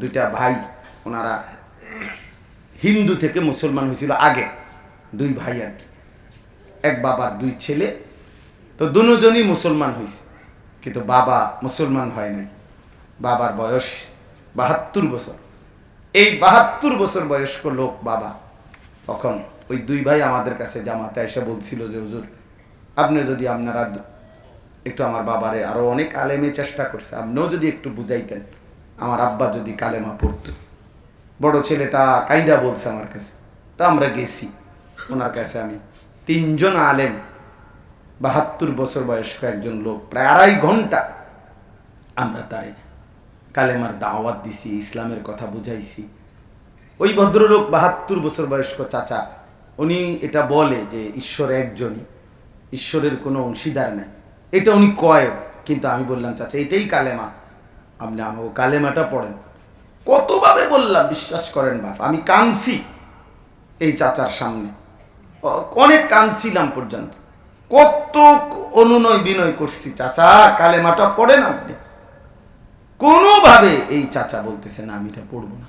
দুইটা ভাই, ওনারা হিন্দু থেকে মুসলমান হয়েছিল আগে, দুই ভাই আর কি। এক বাবার দুই ছেলে, তো দুজনই মুসলমান হয়েছে, কিন্তু বাবা মুসলমান হয় নাই। বাবার বয়স বাহাত্তর বছর। এই বাহাত্তর বছর বয়স্ক লোক বাবা। তখন ওই দুই ভাই আমাদের কাছে জামাতে এসে বলছিল যে, হুজুর, আপনি যদি আপনারা একটু আমার বাবারে আরও অনেক আলেমে চেষ্টা করছে, আপনিও যদি একটু বুঝাইতেন। আমার আব্বা যদি কালেমা পড়তো। বড় ছেলেটা কায়দা বলছে আমার কাছে। তো আমরা গেছি। ওনার কাছে আমি তিনজন আলেম, বাহাত্তর বছর বয়স্ক একজন লোক, প্রায় আড়াই ঘণ্টা আমরা তারে কালেমার দাওয়াত দিছি, ইসলামের কথা বুঝাইছি। ওই ভদ্রলোক বাহাত্তর বছর বয়স্ক চাচা, উনি এটা বলে যে ঈশ্বর একজনই, ঈশ্বরের কোনো অংশীদার নেই। এটা উনি কয়, কিন্তু আমি বললাম, চাচা, এটাই কালেমা। আপনি আমাকে কালেমাটা পড়েন। কতভাবে বললাম, বিশ্বাস করেন বাপ, আমি কাঁদছি এই চাচার সামনে। অনেক কাঁদছিলাম পর্যন্ত। কত অনুনয় বিনয় করছি, চাচা, কালেমাটা পড়েন আপনি। কোনোভাবে এই চাচা বলতেছে না, আমি এটা পড়ব না।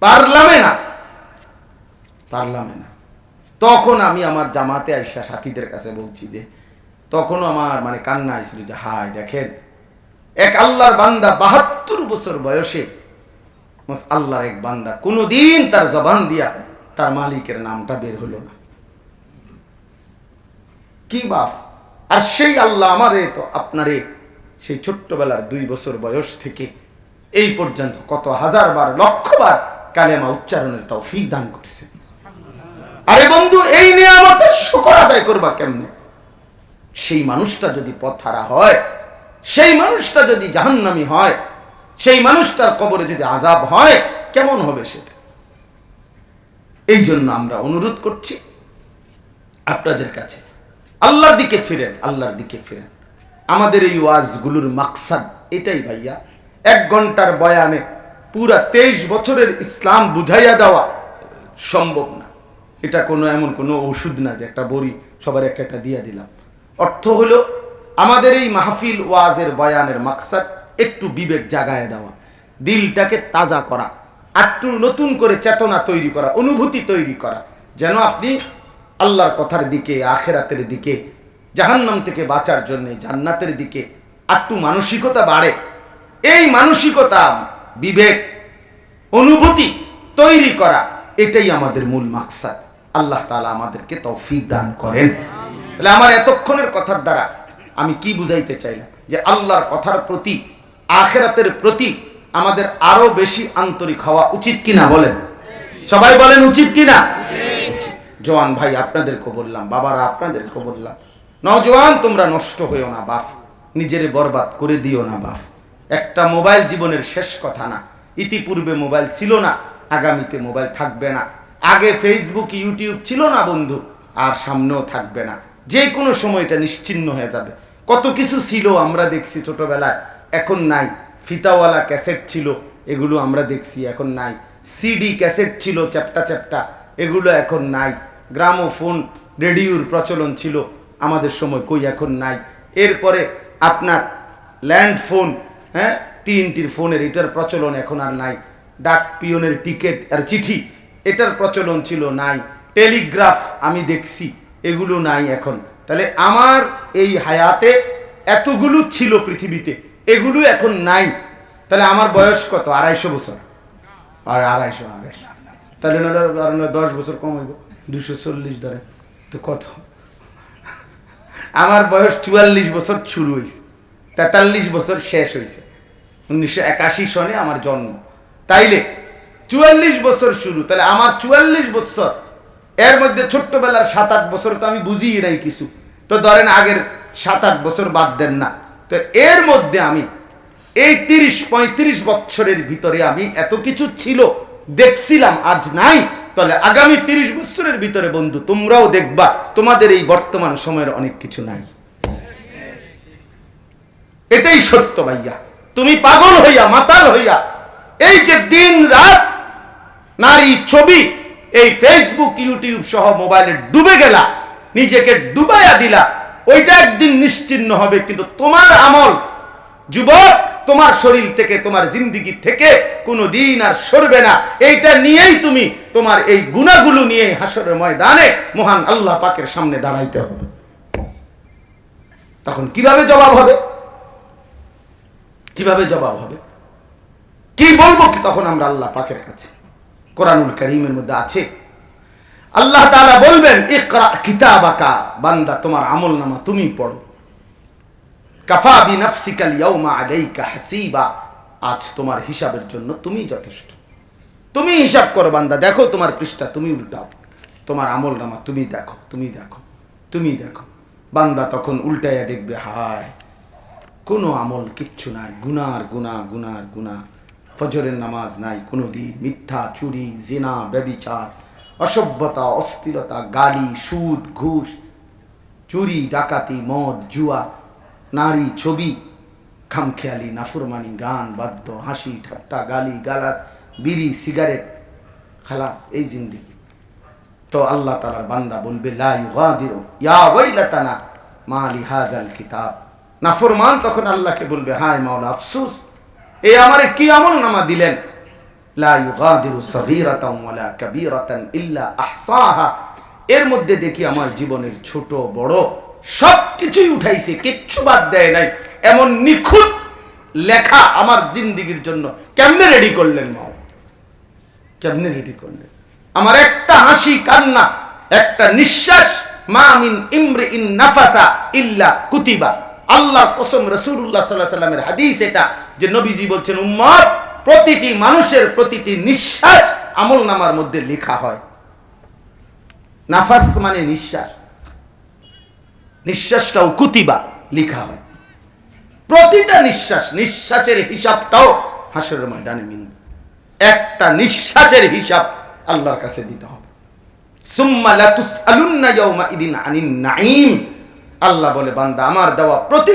পারলামে না। পারলামে না। তখন আমি আমার জামাতে আইসা সাথীদের কাছে বলছি যে, তখনও আমার মানে কান্না আইছিল যে, হায়, দেখেন এক আল্লাহর বান্দা বাহাত্তর বছর বয়সে আল্লাহর এক বান্দা কোনোদিন তার জবান দিয়া তার মালিকের নামটা বের হলো না। কি বাপ? আর সেই আল্লাহ আমাদের তো আপনারে সেই ছোট্টবেলার দুই বছর বয়স থেকে এই পর্যন্ত কত হাজার বার, লক্ষ বার কালেমা উচ্চারণের তাও ফি দান করছে। আরে বন্ধু, এই নিয়ে আমাদের শুকর আদায় করবা কেমনে? সেই মানুষটা যদি পথহারা হয় সেই মানুষটা যদি জাহান্নামি হয়, সেই মানুষটার কবরে যদি আজাব হয়, কেমন হবে সেটা? এই জন্য আমরা অনুরোধ করছি, আপনাদের কাছে। আল্লাহর দিকে ফিরেন, আল্লাহর দিকে ফিরেন। আমাদের এই ওয়াজগুলোর মাকসাদ এটাই ভাইয়া, এক ঘণ্টার বয়ানে পুরা তেইশ বছরের ইসলাম বুঝাইয়া দেওয়া সম্ভব না। এটা কোনো এমন কোনো ওষুধ না যে একটা বড়ি সবার একটা একটা দিয়ে দিলাম। অর্থ হলো আমাদের এই মাহফিল ওয়াজের বয়ানের মাকসাদ একটু বিবেক জাগায় দেওয়া, দিলটাকে তাজা করা একটু নতুন করে চেতনা তৈরি করা, অনুভূতি তৈরি করা, যেন আপনি আল্লাহর কথার দিকে, আখেরাতের দিকে, জাহান্নাম থেকে বাঁচার জন্যে, জান্নাতের দিকে একটু মানসিকতা বাড়ে। এই মানসিকতা, বিবেক, অনুভূতি তৈরি করা, এটাই আমাদের মূল মাকসাদ। আল্লাহ তালা আমাদেরকে তৌফিক দান করেন। তাহলে আমার এতক্ষণের কথার দ্বারা আমি কি বুঝাইতে চাইলাম? যে আল্লাহর কথার প্রতি, আখেরাতের প্রতি আমাদের আরও বেশি আন্তরিক হওয়া উচিত কিনা বলেন। সবাই বলেন উচিত কিনা। জওয়ান ভাই আপনাদেরকে বললাম, বাবারা আপনাদেরকে বললাম। নজওয়ান তোমরা নষ্ট হইও না, বাপ। নিজের বরবাদ করে দিও না, বাপ। একটা মোবাইল জীবনের শেষ কথা না। ইতিপূর্বে মোবাইল ছিল না, আগামীতে মোবাইল থাকবে না। আগে ফেসবুক ইউটিউব ছিল না, বন্ধু, আর সামনেও থাকবে না। যে কোনো সময় এটা নিশ্চিন্ন হয়ে যাবে। কত কিছু ছিল আমরা দেখছি ছোটবেলায়, এখন নাই। ফিতাওয়ালা ক্যাসেট ছিল, এগুলো আমরা দেখছি, এখন নাই। সিডি ক্যাসেট ছিল, চ্যাপটা চ্যাপটা, এগুলো এখন নাই। গ্রামোফোন, রেডিওর প্রচলন ছিল, আমাদের সময় কই এখন নাই। এরপরে আপনার ল্যান্ড ফোন হ্যাঁ? টিএনটির ফোনের, এটার প্রচলন এখন আর নাই। ডাক পিয়নের টিকিট আর চিঠি, এটার প্রচলন ছিল নাই। টেলিগ্রাফ আমি দেখছি, এগুলো নাই এখন। তাহলে আমার এই হায়াতে এতগুলো ছিল পৃথিবীতে, এগুলো এখন নাই। তাহলে আমার বয়স কত? আড়াইশো বছর। আর আড়াইশো আড়াইশো। তাহলে দশ বছর কম হইব। দুশো চল্লিশ ধরে তো কত? আমার বয়স চুয়াল্লিশ বছর শুরু হয়েছে তেতাল্লিশ বছর শেষ হয়েছে উনিশশো একাশি সনে আমার জন্ম। তাইলে চুয়াল্লিশ বছর শুরু। তাহলে আমার চুয়াল্লিশ বছর। এর মধ্যে ছোট্টবেলার সাত আট বছর তো আমি বুঝিয়ে নাই কিছু। তো ধরেন আগের সাত আট বছর বাদ দেন না। তো এর মধ্যে আমি এই তিরিশ, পঁয়ত্রিশ বছরের ভিতরে আমি এত কিছু ছিল, দেখছিলাম, আজ নাই। তাহলে আগামী তিরিশ বছরের ভিতরে বন্ধু, তোমরাও দেখবা, তোমাদের এই বর্তমান সময়ের অনেক কিছু নাই। এটাই সত্য ভাইয়া। তুমি পাগল হইয়া, মাতাল হইয়া, এই যে দিন রাত নারী ছবি, এই ফেসবুক ইউটিউব সহ মোবাইলে ডুবে গেলা। নিজেকে ডুবাইয়া দিলা, ওইটা একদিন নিশ্চিন্ন হবে, কিন্তু তোমার আমল, যুবক, তোমার শরীর থেকে, তোমার জিন্দিগি থেকে কোনো দিন আর সরবে না। এইটা নিয়েই তুমি তোমার এই গুণাগুলো নিয়ে হাসরের ময়দানে মহান আল্লাহ পাকের সামনে দাঁড়াইতে হবে। তখন কীভাবে জবাব হবে? কীভাবে জবাব হবে? কি বলব কি তখন আমরা আল্লাহ পাকের কাছে? কোরআনুল করিমের মধ্যে আছে আল্লাহ তাআলা বলবেন, ইকরা কিতাবাকা, বান্দা, তোমার আমল নামা তুমি পড়ো। কাফা বিনাফসিকাল ইয়াউমা আলাইকা হাসিবা। আজ তোমার হিসাবের জন্য তুমি যথেষ্ট। তুমি হিসাব করো, বান্দা, দেখো তোমার পৃষ্ঠা, তুমি উল্টাও। তোমার আমল নামা তুমি দেখো তুমি দেখো তুমি দেখো। বান্দা তখন উল্টাইয়া দেখবে, হায়, কোনো আমল কিচ্ছু নাই, গুনার গুনা গুনার গুনা। ফজরের নামাজ নাই, কোনো দিন। মিথ্যা, চুরি, জেনা, ব্যবিচার অসভ্যতা, অস্থিরতা, গালি, সুদ, ঘুষ, চুরি, ডাকাতি, মদ, জুয়া, নারী, ছবি, খামখেয়ালি, নাফুরমানি, গান, বাদ্য, হাসি, ঠাট্টা, গালি গালাস বিড়ি, সিগারেট, খালাস, এই জিন্দিগি। তো আল্লাহ তালার বান্দা বলবে, লা ইউগাদিরু, ইয়া মা লি হাযাল কিতাব। নাফরমান তখন আল্লাহকে বলবে, হায় মাওলা, আফসুস, এ আমারে কি আমল নামা দিলেন? এর মধ্যে দেখি আমার জীবনের ছোট, বড় সব কিছুই উঠাইছে, কিচ্ছু বাদ দেয় নাই। এমন নিখুঁত লেখা আমার জিন্দিগির জন্য কেমনে রেডি করলেন মাও কেমনে রেডি করলেন? আমার একটা হাসি, কান্না, একটা নিঃশ্বাস, মা ইল্লা কুতিবা। কসম রাসূলুল্লাহ সাল্লাল্লাহু আলাইহি সাল্লামের হাদিস এটা, যে নবীজি বলছেন, উম্মত প্রতিটি মানুষের প্রতিটি নিঃশ্বাস আমল নামার মধ্যে লেখা হয়। নাফাস মানে নিঃশ্বাস। নিঃশ্বাসটাও কুতিবা লেখা হয়। প্রতিটা নিঃশ্বাস, নিঃশ্বাসের হিসাবটাও হাসরের ময়দানে মিলবে একটা নিঃশ্বাসের হিসাব আল্লাহর কাছে দিতে হবে। আল্লাহ বলে, বান্দা, আমার দেওয়া প্রতি